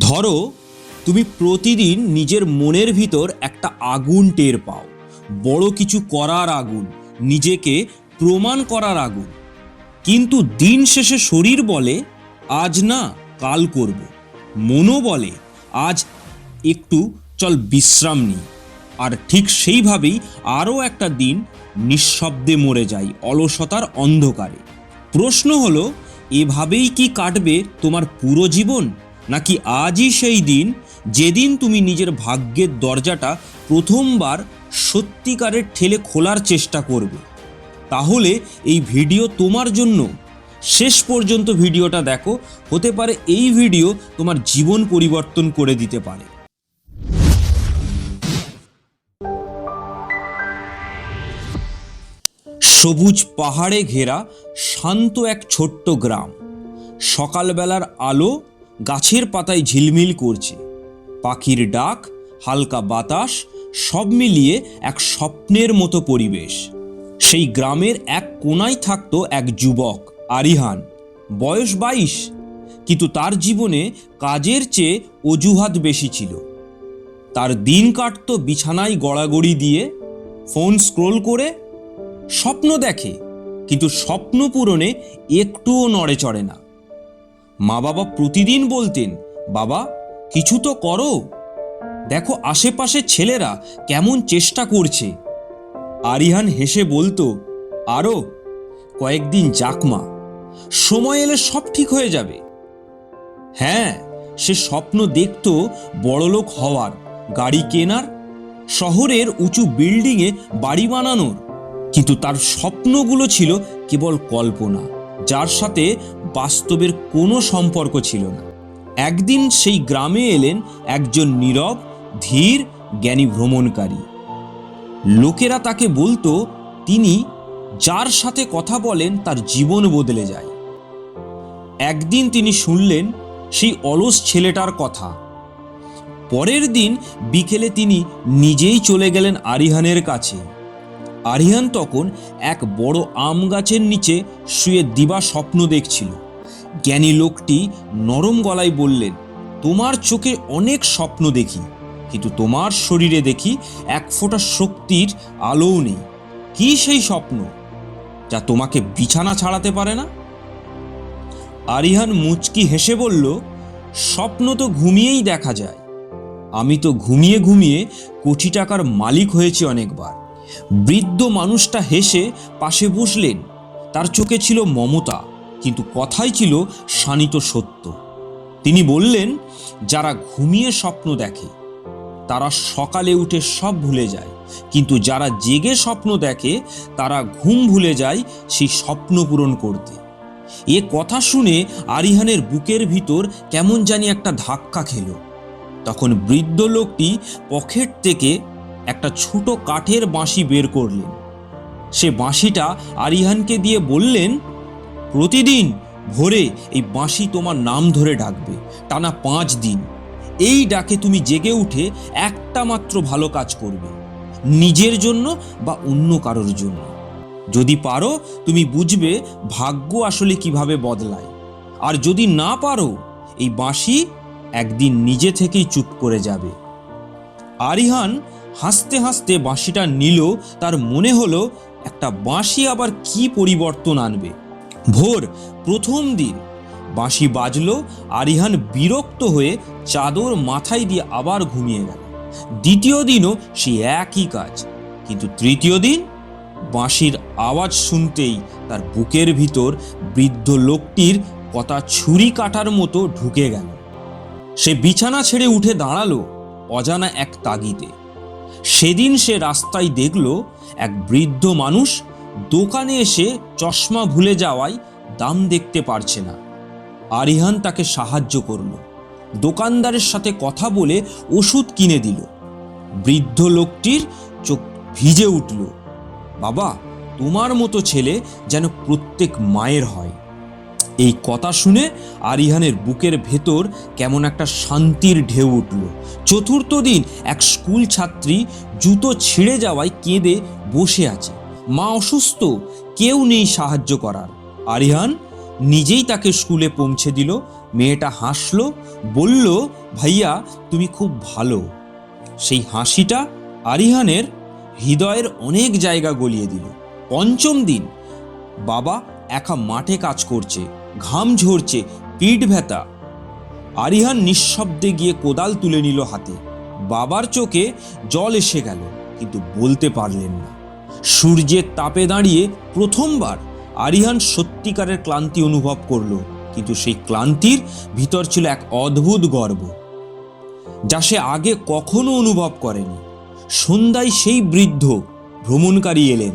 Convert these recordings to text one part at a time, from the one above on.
ধরো, তুমি প্রতিদিন নিজের মনের ভিতর একটা আগুন টের পাও, বড় কিছু করার আগুন, নিজেকে প্রমাণ করার আগুন। কিন্তু দিন শেষে শরীর বলে, আজ না, কাল করব। মনও বলে, আজ একটু, চল বিশ্রাম নিই। আর ঠিক সেইভাবেই আরও একটা দিন নিঃশব্দে মরে যায়, অলসতার অন্ধকারে। প্রশ্ন হলো, এভাবেই কি কাটবে তোমার পুরো জীবন? নাকি আজই সেই দিন যেদিন তুমি নিজের ভাগ্যের দরজাটা প্রথমবার সত্যিকারের ঠেলে খোলার চেষ্টা করবে? তাহলে এই ভিডিও তোমার জন্য। শেষ পর্যন্ত ভিডিওটা দেখো। হতে পারে এই ভিডিও তোমার জীবন পরিবর্তন করে দিতে পারে। সবুজ পাহাড়ে ঘেরা শান্ত এক ছোট্ট গ্রাম। সকালবেলার আলো গাছের পাতায় ঝিলমিল করছে। পাখির ডাক, হালকা বাতাস, সব মিলিয়ে এক স্বপ্নের মতো পরিবেশ। সেই গ্রামের এক কোনায় থাকত এক যুবক, আরিহান। বয়স বাইশ, কিন্তু তার জীবনে কাজের চেয়ে অজুহাত বেশি ছিল। তার দিন কাটতো বিছানায় গড়াগড়ি দিয়ে, ফোন স্ক্রোল করে, স্বপ্ন দেখে, কিন্তু স্বপ্ন পূরণে একটুও নড়ে চড়ে না। মা বাবা প্রতিদিন বলতেন, বাবা, কিছু তো করো। দেখো আশেপাশে ছেলেরা কেমন চেষ্টা করছে। আরিহান হেসে বলতো আরও কয়েকদিন যাকমা সময় এলে সব ঠিক হয়ে যাবে। হ্যাঁ সে স্বপ্ন দেখতো বড়লোক হওয়ার, গাড়ি কেনার, শহরের উঁচু বিল্ডিংয়ে বাড়ি বানানোর। কিন্তু তার স্বপ্নগুলো ছিল কেবল কল্পনা। যার সাথে বাস্তবের কোনো সম্পর্ক ছিল না। একদিন সেই গ্রামে এলেন একজন নীরব, ধীর, জ্ঞানী ভ্রমণকারী। লোকেরা তাকে বলতো, তিনি যার সাথে কথা বলেন, তার জীবন বদলে যায়। একদিন তিনি শুনলেন সেই অলস ছেলেটার কথা। পরের দিন বিকেলে তিনি নিজেই চলে গেলেন আরিহানের কাছে। আরিহান তখন এক বড় আম গাছের নিচে শুয়ে দিবা স্বপ্ন দেখছিল। জ্ঞানী লোকটি নরম গলায় বললেন, তোমার চোখে অনেক স্বপ্ন দেখি, কিন্তু তোমার শরীরে দেখি এক ফোঁটা শক্তির আলোও নেই। কি সেই স্বপ্ন, যা তোমাকে বিছানা ছাড়াতে পারে না? আরিহান মুচকি হেসে বলল, স্বপ্ন তো ঘুমিয়েই দেখা যায়। আমি তো ঘুমিয়ে ঘুমিয়ে কোটি টাকার মালিক হয়েছি অনেকবার। বৃদ্ধ মানুষটা হেসে পাশে বসলেন। তার চোখে ছিল মমতা, কিন্তু কথাই ছিল শানিত সত্য। তিনি বললেন, যারা ঘুমিয়ে স্বপ্ন দেখে, তারা সকালে উঠে সব ভুলে যায়। কিন্তু যারা জেগে স্বপ্ন দেখে, তারা ঘুম ভুলে যায় সেই স্বপ্ন পূরণ করতে। এ কথা শুনে আরিহানের বুকের ভিতর কেমন জানি একটা ধাক্কা খেলো। তখন বৃদ্ধ লোকটি পকেট থেকে একটা ছোট কাঠের বাঁশি বের করলেন। সে বাঁশিটা আরিহানকে দিয়ে বললেন, প্রতিদিন ভোরে এই বাঁশি তোমার নাম ধরে ডাকবে, টানা পাঁচ দিন। এই ডাকে তুমি জেগে উঠে একটা মাত্র ভালো কাজ করবে, নিজের জন্য বা অন্য কারোর জন্য। যদি পারো, তুমি বুঝবে ভাগ্য আসলে কীভাবে বদলায়। আর যদি না পারো, এই বাঁশি একদিন নিজে থেকেই চুপ করে যাবে। আরিহান হাসতে হাসতে বাঁশিটা নিল, তার মনে হলো একটা বাঁশি আবার কি পরিবর্তন আনবে। ভোর, প্রথম দিন, বাঁশি বাজলো, আরিহান বিরক্ত হয়ে চাদর মাথায় দিয়ে আবার ঘুমিয়ে গেল। দ্বিতীয় দিনও সে একই কাজ, কিন্তু তৃতীয় দিন বাঁশির আওয়াজ শুনতেই তার বুকের ভিতর বৃদ্ধ লোকটির কথা ছুরি কাটার মতো ঢুকে গেল। সে বিছানা ছেড়ে উঠে দাঁড়াল অজানা এক তাগিদে। সেদিন সে রাস্তায় দেখল এক বৃদ্ধ মানুষ দোকানে এসে চশমা ভুলে যাওয়ায় দাম দেখতে পারছে না। আরিহান তাকে সাহায্য করল। দোকানদারের সাথে কথা বলে ওষুধ কিনে দিল। বৃদ্ধ লোকটির চোখ ভিজে উঠল। বাবা, তোমার মতো ছেলে যেন প্রত্যেক মায়ের হয়। এই কথা শুনে আরিহানের বুকের ভেতর কেমন একটা শান্তির ঢেউ উঠল। চতুর্থ দিন এক স্কুল ছাত্রী জুতো ছিঁড়ে যাওয়ায় কেঁদে বসে আছে। মা অসুস্থ, কেউ নেই সাহায্য করার। আরিহান নিজেই তাকে স্কুলে পৌঁছে দিল। মেয়েটা হাসলো, বলল, ভাইয়া, তুমি খুব ভালো। সেই হাসিটা আরিহানের হৃদয়ের অনেক জায়গা গলিয়ে দিল। পঞ্চম দিন বাবা একা মাঠে কাজ করছে। ঘাম ঝরছে, পিঠ ব্যথা। আরিহান নিঃশব্দে গিয়ে কোদাল তুলে নিল হাতে। বাবার চোখে জল এসে গেল, কিন্তু বলতে পারলেন না। সূর্যের তাপে দাঁড়িয়ে প্রথমবার আরিহান সত্যিকারের ক্লান্তি অনুভব করল, কিন্তু সেই ক্লান্তির ভিতর ছিল এক অদ্ভুত গর্ব। যা সে আগে কখনো অনুভব করেনি। সন্ধ্যায় সেই বৃদ্ধ ভ্রমণকারী এলেন।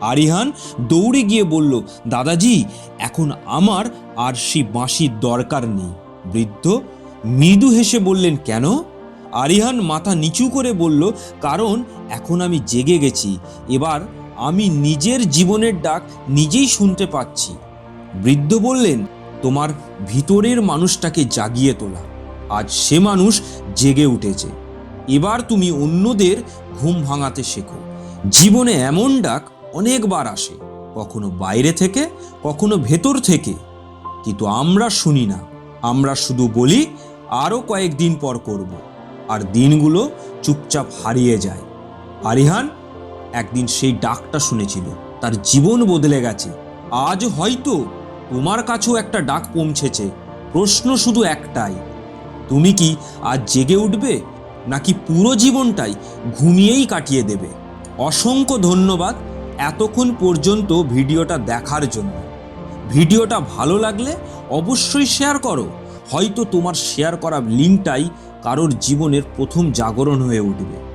আরিহান দৌড়ে গিয়ে বলল, দাদাজি, এখন আমার আর সেই বাঁশির দরকার নেই। বৃদ্ধ মৃদু হেসে বললেন, কেন? আরিহান মাথা নিচু করে বলল, কারণ এখন আমি জেগে গেছি। এবার আমি নিজের জীবনের ডাক নিজেই শুনতে পাচ্ছি। বৃদ্ধ বললেন, তোমার ভিতরের মানুষটাকে জাগিয়ে তোলা। আজ সে মানুষ জেগে উঠেছে। এবার তুমি অন্যদের ঘুম ভাঙাতে শেখো। জীবনে এমন ডাক অনেকবার আসে, কখনো বাইরে থেকে, কখনো ভেতর থেকে। কিন্তু আমরা শুনি না। আমরা শুধু বলি আরও কয়েকদিন পর করব। আর দিনগুলো চুপচাপ হারিয়ে যায়। আরিহান একদিন সেই ডাকটা শুনেছিল। তার জীবন বদলে গেছে। আজ হয়তো তোমার কাছেও একটা ডাক পৌঁছেছে। প্রশ্ন শুধু একটাই, তুমি কি আজ জেগে উঠবে? নাকি পুরো জীবনটাই ঘুমিয়েই কাটিয়ে দেবে? অসংখ্য ধন্যবাদ। এতক্ষণ পর্যন্ত ভিডিওটা দেখার জন্য। ভিডিওটা ভালো লাগলে অবশ্যই শেয়ার করো। হয়তো তোমার শেয়ার করা লিঙ্কটাই কারোর জীবনের প্রথম জাগরণ হয়ে উঠবে।